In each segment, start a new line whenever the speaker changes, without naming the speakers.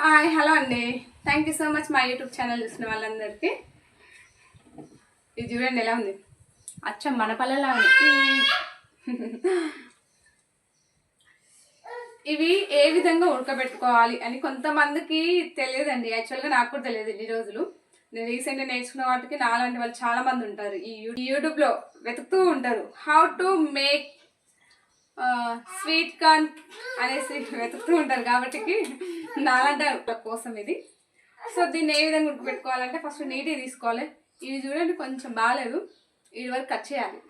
Hi hello అండి. Thank you so much మా YouTube channel చూసిన వాళ్ళందరికీ. ఇది చూడండి ఎలా ఉంది? అచ్చం మన పల్లెలా ఉంది. ఇవి ఏ విధంగా ఉడకబెట్టుకోవాలి అని కొంతమందికి తెలియదండి. యాక్చువల్గా నాకు కూడా తెలియదు ఇన్ని రోజులు. నేను రీసెంట్గా నేర్చుకున్న వాటికి నాలాంటి వాళ్ళు చాలామంది ఉంటారు. ఈ ఈ యూట్యూబ్లో వెతుకుతూ ఉంటారు. How to make sweet corn అనేసి వెతుకుతూ ఉంటారు కాబట్టి నాలంటే కోసం ఇది. సో దీన్ని ఏ విధంగా పెట్టుకోవాలంటే ఫస్ట్ నీట్గా తీసుకోవాలి. ఇవి చూడండి కొంచెం బాగాలేదు. ఇది వరకు కట్ చేయాలి.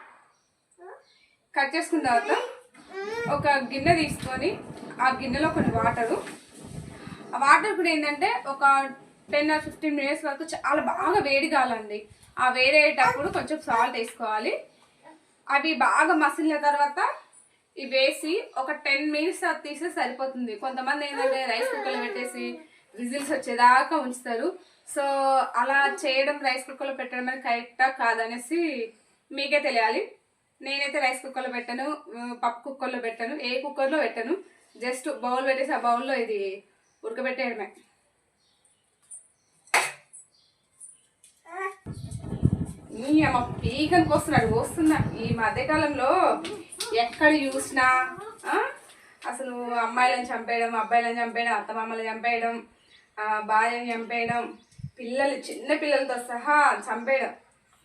కట్ చేసుకున్న తర్వాత ఒక గిన్నె తీసుకొని ఆ గిన్నెలో కొన్ని వాటరు. ఆ వాటర్ కూడా ఏంటంటే ఒక టెన్ ఆర్ ఫిఫ్టీన్ మినిట్స్ వరకు చాలా బాగా వేడి కావాలండి ఆ వేడి అయ్యేటప్పుడు కొంచెం సాల్ట్ వేసుకోవాలి. అవి బాగా మసిలిన తర్వాత ఇవి వేసి ఒక టెన్ మినిట్స్ అది తీస్తే సరిపోతుంది. కొంతమంది ఏంటంటే రైస్ కుక్కర్లో పెట్టేసి విజిల్స్ వచ్చేదాకా ఉంచుతారు. సో అలా చేయడం రైస్ కుక్కర్లో పెట్టడం అనేది కరెక్టా కాదనేసి మీకే తెలియాలి. నేనైతే రైస్ కుక్కర్లో పెట్టాను పప్పు కుక్కర్లో పెట్టాను ఏ కుక్కర్లో పెట్టాను. జస్ట్ బౌల్ పెట్టేసి ఆ బౌల్లో ఇది ఉడకబెట్టేయడమే. మీ అమ్మ పీకనికి వస్తున్నాడు వస్తున్నా ఈ మధ్యకాలంలో ఎక్కడ చూసినా అసలు అమ్మాయిలను చంపేయడం అబ్బాయిలను చంపేయడం అత్తమామలను చంపేయడం భార్యని చంపేయడం పిల్లలు చిన్న పిల్లలతో సహా చంపేయడం.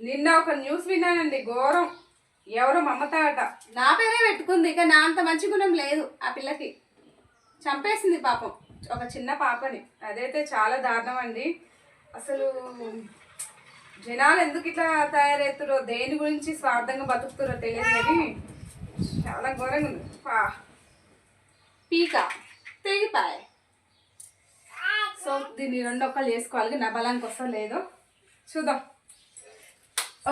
నిన్న ఒక న్యూస్ విన్నానండి ఘోరం. ఎవరో మమత అట నా పేరే పెట్టుకుంది ఇక నా అంత మంచి గుణం లేదు ఆ పిల్లకి. చంపేసింది పాపం. ఒక చిన్న పాపని. అదైతే చాలా దారుణం అండి. అసలు జనాలు ఎందుకు ఇట్లా తయారవుతారో దేని గురించి స్వార్థంగా బతుకుతారో తెలియదు కానీ చాలా ఘోరంగా ఉంది. పా. పీక. తెగిపాయ్ సో దీన్ని రెండు ఒక్కలు చేసుకోవాలి నా బలానికి వస్తా లేదో. చూద్దాం. ఓ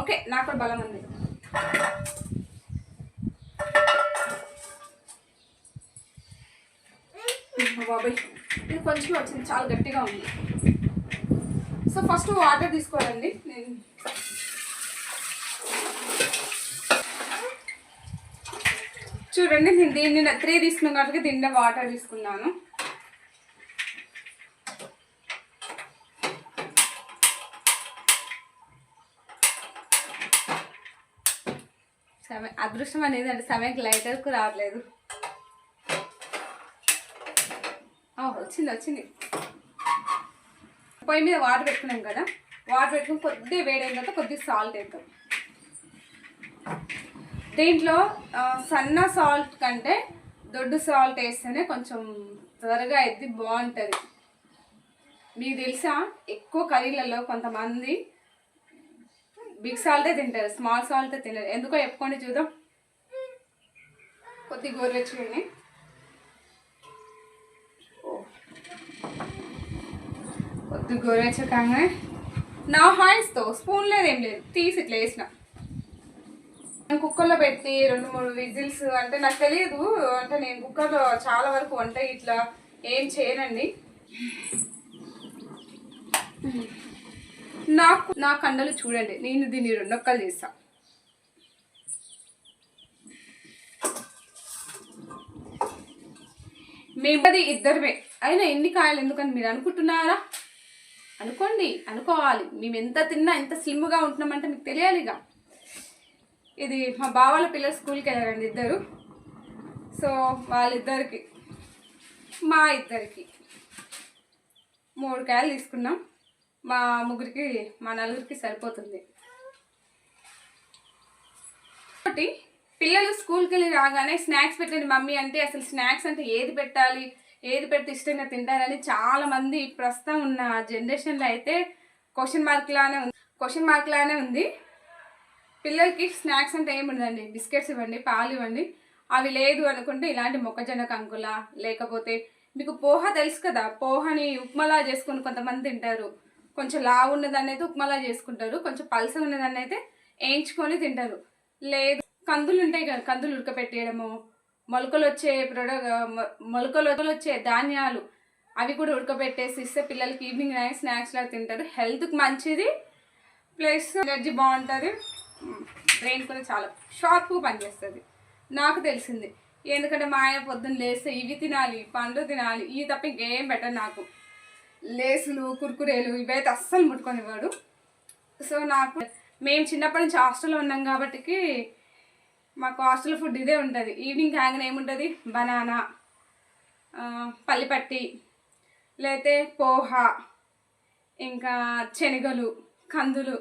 ఓకే నాకు కూడా బలం ఉంది. బాబాయ్. ఇది కొంచెం వచ్చింది. చాలా గట్టిగా ఉంది. సో ఫస్ట్ వాటర్ తీసుకోవాలండి. నేను చూడండి నేను దీన్ని త్రీ తీసుకున్నాను కాబట్టి దీన్ని వాటర్ తీసుకున్నాను. సమయం అదృష్టం అనేది అంటే సమయానికి లైటర్కు రావట్లేదు. వచ్చింది వచ్చింది. పొయ్యి మీద వాటర్ పెట్టుకున్నాం కదా వాటర్ పెట్టుకుని కొద్దిగా వేడైన తర్వాత కొద్దిగా సాల్ట్ వేద్దాం. దీంట్లో సన్న సాల్ట్ కంటే దొడ్డు సాల్ట్ వేస్తేనే కొంచెం త్వరగా ఎద్ది బాగుంటుంది. మీకు తెలుసా ఎక్కువ కర్రీలలో కొంతమంది బిగ్ సాల్టే తింటారు స్మాల్ సాల్టే తినరు. ఎందుకో చెప్పుకోండి చూద్దాం. కొద్దిగా గోరువెచ్చుకుని కొద్దిగా గోరువెచ్చకంగా నా హ్యాండ్స్తో స్పూన్ లేదు ఏం లేదు తీసి ఇట్లా వేసిన. నేను కుక్కర్లో పెట్టి రెండు మూడు విజిల్స్ అంటే నాకు తెలియదు. అంటే నేను కుక్కర్లో చాలా వరకు వంట ఇట్లా ఏం చేయనండి. నాకు నా కండలు చూడండి. నేను దీన్ని రెండొక్కలు చేస్తా. మేమది ఇద్దరమే. అయినా ఎన్ని కాయలు ఎందుకని మీరు అనుకుంటున్నారా? అనుకోండి అనుకోవాలి. మేము ఎంత తిన్నా ఎంత స్లిమ్గా ఉంటున్నామంటే మీకు తెలియాలిగా. ఇది మా బావాల పిల్లలు స్కూల్కి వెళ్ళారండి ఇద్దరు. సో వాళ్ళిద్దరికి మా ఇద్దరికి మూడు కాయలు తీసుకున్నాం. మా ముగ్గురికి మా నలుగురికి సరిపోతుంది. ఒకటి పిల్లలు స్కూల్కి వెళ్ళి రాగానే స్నాక్స్ పెట్టండి మమ్మీ అంటే అసలు స్నాక్స్ అంటే ఏది పెట్టాలి ఏది పెడితే ఇష్టంగా తింటారని చాలామంది ప్రస్తుతం ఉన్న జనరేషన్లో అయితే క్వశ్చన్ మార్క్ లానే ఉంది క్వశ్చన్ మార్క్ లానే ఉంది. పిల్లలకి స్నాక్స్ అంటే ఏమి ఉండదండి. బిస్కెట్స్ ఇవ్వండి పాలు ఇవ్వండి. అవి లేదు అనుకుంటే ఇలాంటి మొక్కజొన్న కంకుల లేకపోతే మీకు పోహ తెలుసు కదా పోహని ఉప్మలా చేసుకొని కొంతమంది తింటారు. కొంచెం లావు ఉన్నదాన్ని అయితే ఉప్మలా చేసుకుంటారు. కొంచెం పల్స ఉన్నదాన్ని అయితే వేయించుకొని తింటారు. లేదు కందులు ఉంటాయి కదా కందులు ఉడకపెట్టేయడము మొలకలు వచ్చే ప్రొడక్ట్ మొలకలు వచ్చే ధాన్యాలు అవి కూడా ఉడకబెట్టేసి ఇస్తే పిల్లలకి ఈవినింగ్ స్నాక్స్ లాగా తింటారు. హెల్త్కి మంచిది ప్లస్ ఎనర్జీ బాగుంటుంది. బ్రెయిన్ కూడా చాలా షార్ప్గా పనిచేస్తుంది. నాకు తెలిసింది. ఎందుకంటే మా ఆయన పొద్దున్న లేస్తే ఇవి తినాలి పండ్లు తినాలి ఇవి తప్ప ఇంకేం బెటర్ నాకు. లేసులు కుర్కురేలు ఇవైతే అస్సలు ముట్టుకునేవాడు సో నాకు మేము చిన్నప్పటి నుంచి హాస్టల్లో ఉన్నాం కాబట్టి మాకు హాస్టల్ ఫుడ్ ఇదే ఉంటుంది. ఈవినింగ్ హ్యాంగ్ ఏముంటుంది? బనానా పల్లిపట్టి లేతే పోహ ఇంకా శనగలు కందులు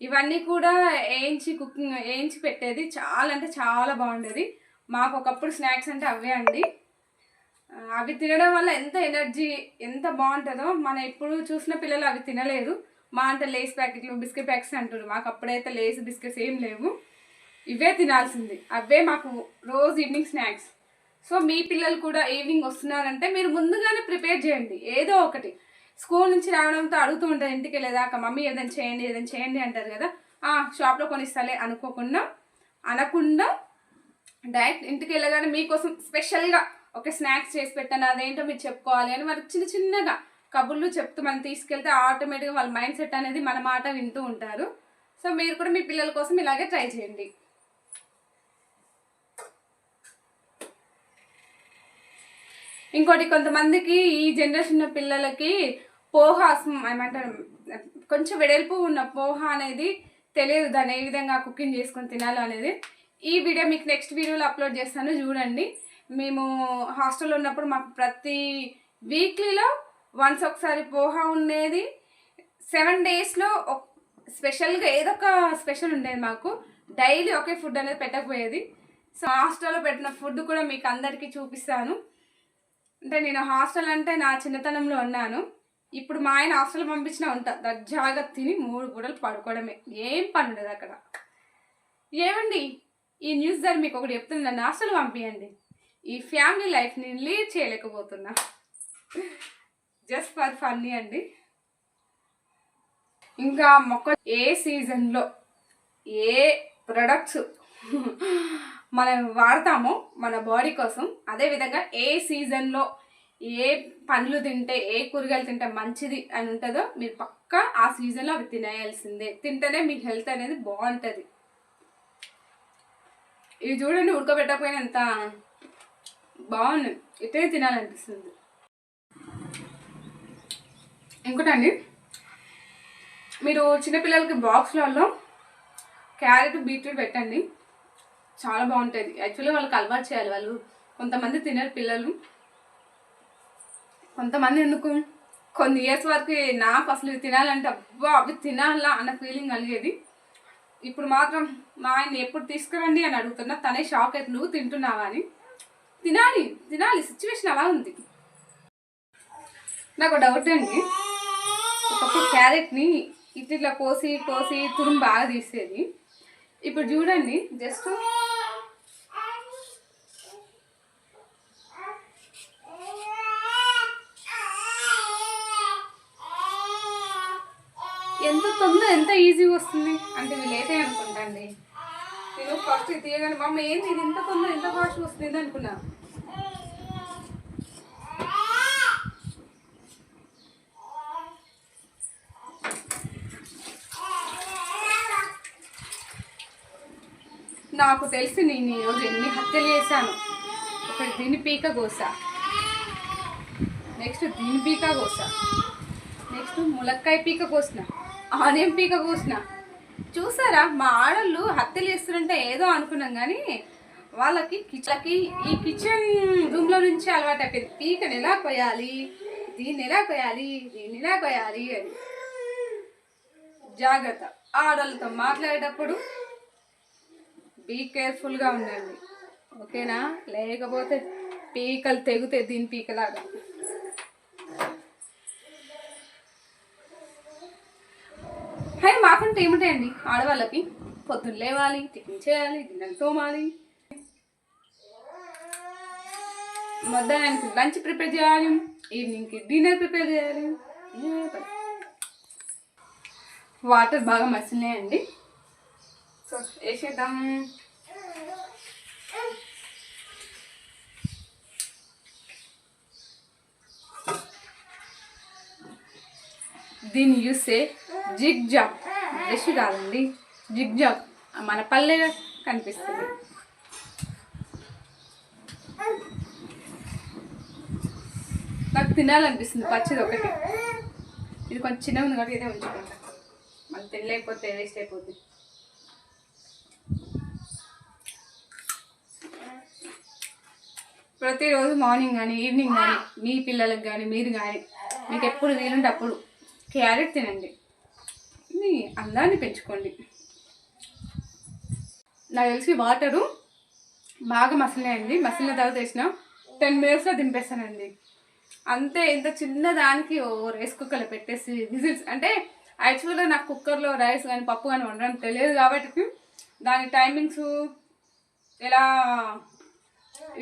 ఇవన్నీ కూడా వేయించి కుకింగ్ వేయించి పెట్టేది చాలా అంటే చాలా బాగుండేది. మాకు ఒకప్పుడు స్నాక్స్ అంటే అవే అండి. అవి తినడం వల్ల ఎంత ఎనర్జీ ఎంత బాగుంటుందో మన ఎప్పుడు చూసిన పిల్లలు అవి తినలేదు. మా అంటే లేస్ ప్యాకెట్లు బిస్కెట్ ప్యాకెట్స్ అంటారు మాకు అప్పుడైతే లేస్ బిస్కెట్స్ ఏం లేవు. ఇవే తినాల్సింది. అవే మాకు రోజు ఈవినింగ్ స్నాక్స్. సో మీ పిల్లలు కూడా ఈవినింగ్ వస్తున్నారంటే మీరు ముందుగానే ప్రిపేర్ చేయండి. ఏదో ఒకటి. స్కూల్ నుంచి రావడంతో అడుగుతూ ఉంటారు ఇంటికి వెళ్ళేదాకా మమ్మీ ఏదైనా చేయండి ఏదైనా చేయండి అంటారు కదా. ఆ షాప్లో కొనిస్తాలే అనుకోకుండా అనకుండా డైరెక్ట్ ఇంటికి వెళ్ళగానే మీకోసం స్పెషల్గా ఒక స్నాక్స్ చేసి పెట్టాను అదేంటో మీరు చెప్పుకోవాలి అని వారు చిన్న చిన్నగా కబుర్లు చెప్తూ మనం తీసుకెళ్తే ఆటోమేటిక్గా వాళ్ళ మైండ్ సెట్ అనేది మన మాట వింటూ ఉంటారు. సో మీరు కూడా మీ పిల్లల కోసం ఇలాగే ట్రై చేయండి. ఇంకోటి కొంతమందికి ఈ జనరేషన్ పిల్లలకి పోహ ఏమంటారు కొంచెం వెడల్పు ఉన్న పోహ అనేది తెలియదు దాన్ని ఏ విధంగా కుకింగ్ చేసుకొని తినాలి అనేది. ఈ వీడియో మీకు నెక్స్ట్ వీడియోలో అప్లోడ్ చేస్తాను చూడండి. మేము హాస్టల్లో ఉన్నప్పుడు మాకు ప్రతి వీక్లీలో వన్స్ ఒకసారి పోహ ఉండేది. సెవెన్ డేస్లో స్పెషల్గా ఏదో ఒక స్పెషల్ ఉండేది మాకు. డైలీ ఒకే ఫుడ్ అనేది పెట్టకపోయేది. సో హాస్టల్లో పెట్టిన ఫుడ్ కూడా మీకు అందరికీ చూపిస్తాను. అంటే నేను హాస్టల్ అంటే నా చిన్నతనంలో ఉన్నాను. ఇప్పుడు మా ఆయన హాస్టల్ పంపించినా ఉంటా. దర్జాగా తిని మూడు పూటలు పడుకోవడమే. ఏం పని ఉండదు అక్కడ. ఏమండి? ఈ న్యూస్ ద్వారా మీకు ఒకటి చెప్తుంది నన్ను హాస్టల్ పంపించండి ఈ ఫ్యామిలీ లైఫ్ని లీడ్ చేయలేకపోతున్నా. జస్ట్ ఫర్ ఫన్నీ అండి. ఇంకా మొక్క ఏ సీజన్లో ఏ ప్రొడక్ట్స్ మనం వాడతామో మన బాడీ కోసం అదే విధంగా ఏ సీజన్లో ఏ పండ్లు తింటే ఏ కూరగాయలు తింటే మంచిది అని ఉంటుందో మీరు పక్కా ఆ సీజన్లో అవి తినేయాల్సిందే. తింటేనే మీకు హెల్త్ అనేది బాగుంటుంది. ఇవి చూడండి ఉడకబెట్టకపోయినా ఎంత బాగుంది. ఇటే తినాలనిపిస్తుంది. ఇంకోటండి. మీరు చిన్నపిల్లలకి బాక్స్లలో క్యారెట్ బీట్రూట్ పెట్టండి. చాలా బాగుంటుంది. యాక్చువల్లీ వాళ్ళకి అలవాటు చేయాలి వాళ్ళు. కొంతమంది తినరు పిల్లలు. కొంతమంది ఎందుకు? కొన్ని ఇయర్స్ వరకు నాకు అసలు తినాలంటే అబ్బా అవి తినాలా అన్న ఫీలింగ్ కలిగేది. ఇప్పుడు మాత్రం మా ఆయన ఎప్పుడు తీసుకురండి అని అడుగుతున్నా. తనే షాక్ అయితే నువ్వు తింటున్నావా? అని. తినాలి తినాలి. సిచ్యువేషన్ అలా ఉంది. నాకు డౌట్ అండి. ఒకప్పుడు క్యారెట్ని ఇట్లా కోసి కోసి తురుము బాగా తీసేది. ఇప్పుడు చూడండి జస్ట్ ఎంత తొందర ఎంత ఈజీగా వస్తుంది. అంటే వీళ్ళు అయితే అనుకుంటాండి. నేను ఫస్ట్ తీయగానే మమ్మ ఏంది ఇది? ఇంత తొందర ఎంత ఫాస్ట్ వస్తుంది అనుకున్నా. నాకు తెలిసి నేను ఈరోజు ఎన్ని హత్యలు చేశాను. ఒకటి దీని పీక కోసా నెక్స్ట్ దీని పీక కోసా నెక్స్ట్ ములక్కాయ పీక కోసిన ఆనియం పీక కోసిన చూసారా మా ఆడళ్ళు హత్యలు చేస్తుంటే ఏదో అనుకున్నాం కానీ వాళ్ళకి కిచెన్కి ఈ కిచెన్ రూమ్లో నుంచి అలవాటు అయిపోయింది. పీకని ఎలా కొయ్యాలి? దీన్ని ఎలా కొయ్యాలి? దీన్ని ఎలా కొయ్యాలి అని. జాగ్రత్త. ఆడవాళ్ళతో మాట్లాడేటప్పుడు బీ కేర్ఫుల్గా ఉండండి. ఓకేనా? లేకపోతే పీకలు తెగుతాయి దీని పీకలాగా. కానీ మాకంటే ఏముంటాయండి? ఆడవాళ్ళకి పొద్దున్న లేవాలి టిఫిన్ చేయాలి గిన్నెలు తోమాలి మధ్యాహ్నానికి లంచ్ ప్రిపేర్ చేయాలి ఈవినింగ్కి డిన్నర్ ప్రిపేర్ చేయాలి. వాటర్ బాగా మసిలినాయండి సో వేసేద్దాం. దీన్ని చూస్తే జిగ్ జాగ్. బ్రష్ కాదండి. Zig zag. మన పల్లె కనిపిస్తుంది. నాకు తినాలనిపిస్తుంది పచ్చిది ఒకటి. ఇది కొంచెం చిన్నగా ఉంది కాబట్టి ఇదే ఉంచుకుంటాను మళ్ళీ తినలేకపోతే వేస్ట్ అయిపోతుంది ప్రతిరోజు మార్నింగ్ కానీ ఈవినింగ్ కానీ మీ పిల్లలకు కానీ మీరు కానీ మీకు ఎప్పుడు వీలుంటే అప్పుడు క్యారెట్ తినండి. మీ అందాన్ని పెంచుకోండి. నాకు తెలిసి వాటరు బాగా మసిలినాయండి. మసిలిన తర్వాత వేసిన టెన్ మినిట్స్లో దింపేస్తానండి. అంతే ఇంత చిన్న దానికి ఓ రైస్ కుక్కర్లో పెట్టేసి విజిల్స్ అంటే యాక్చువల్గా నాకు కుక్కర్లో రైస్ కానీ పప్పు కానీ వండడం తెలియదు కాబట్టి దాని టైమింగ్స్ ఎలా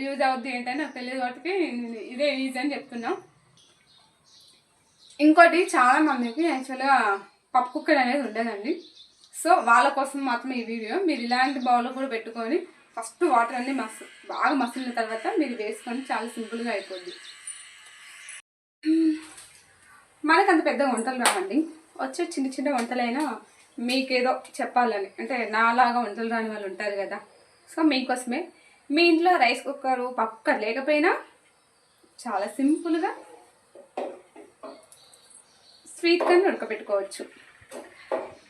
యూజ్ అవుద్ది ఏంటని నాకు తెలియదు కాబట్టి నేను ఇదే యూజ్ అని చెప్తున్నా. ఇంకోటి చాలా మందికి యాక్చువల్గా పప్పు కుక్కర్ అనేది ఉండదండి. సో వాళ్ళ కోసం మాత్రమే ఈ వీడియో మీరు ఇలాంటి బౌల్ కూడా పెట్టుకొని ఫస్ట్ వాటర్ అన్ని మస్ బాగా మసిలిన తర్వాత మీరు వేసుకొని చాలా సింపుల్గా అయిపోద్ది. మనకు అంత పెద్ద వంటలు రావండి. వచ్చే చిన్న చిన్న వంటలైనా మీకేదో చెప్పాలని అంటే నాలాగా వంటలు రాని వాళ్ళు ఉంటారు కదా. సో మీకోసమే మీ ఇంట్లో రైస్ కుక్కర్ పప్పు కుక్కర్ లేకపోయినా చాలా సింపుల్గా స్వీట్ కన్నా ఉడకబెట్టుకోవచ్చు.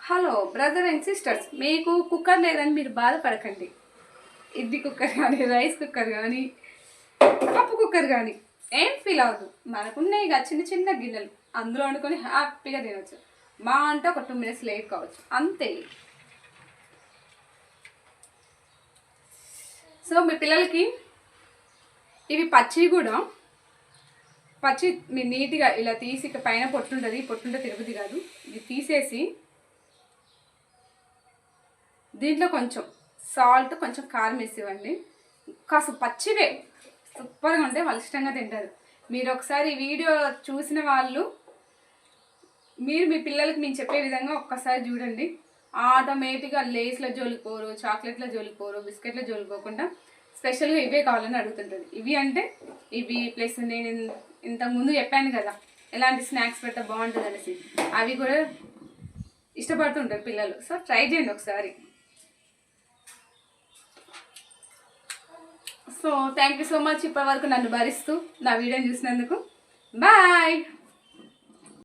హలో బ్రదర్ అండ్ సిస్టర్స్ మీకు కుక్కర్ లేదని మీరు బాధపడకండి. ఇడ్లీ కుక్కర్ కానీ రైస్ కుక్కర్ కానీ పప్పు కుక్కర్ కానీ ఏం ఫీల్ అవ్వదు. మనకున్నాయి ఇక చిన్న చిన్న గిన్నెలు. అందులో వండుకొని హ్యాపీగా తినవచ్చు మా అంటే ఒక టూ మినిట్స్ లేట్ కావచ్చు. అంతే. సో మీ పిల్లలకి ఇవి పచ్చి కూడా పచ్చి మీరు నీట్గా ఇలా తీసి ఇక పైన పొట్టుంటుంది పొట్టుంటే తిరుగుది కాదు. ఇది తీసేసి దీంట్లో కొంచెం సాల్ట్ కొంచెం కారం వేసేవండి ఇవ్వండి పచ్చివే సూపర్గా ఉంటే వాళ్ళు ఇష్టంగా తింటారు. మీరు ఒకసారి వీడియో చూసిన వాళ్ళు మీరు మీ పిల్లలకి నేను చెప్పే విధంగా ఒక్కసారి చూడండి. ఆటోమేటిక్గా లేస్లో జోలిపోరు చాక్లెట్ల జోలిపోరు బిస్కెట్ల జోలిపోకుండా స్పెషల్గా ఇవే కావాలని అడుగుతుంటుంది ఇవి అంటే ఇవి ప్లస్ నేను ఇంతకుముందు చెప్పాను కదా ఎలాంటి స్నాక్స్ పెడితే బాగుంటుంది అనేసి అవి కూడా ఇష్టపడుతుంటారు పిల్లలు. సో ట్రై చేయండి ఒకసారి. So thank you so much ఇప్పటి వరకు నన్ను భరిస్తూ నా వీడియోని చూసినందుకు. బాయ్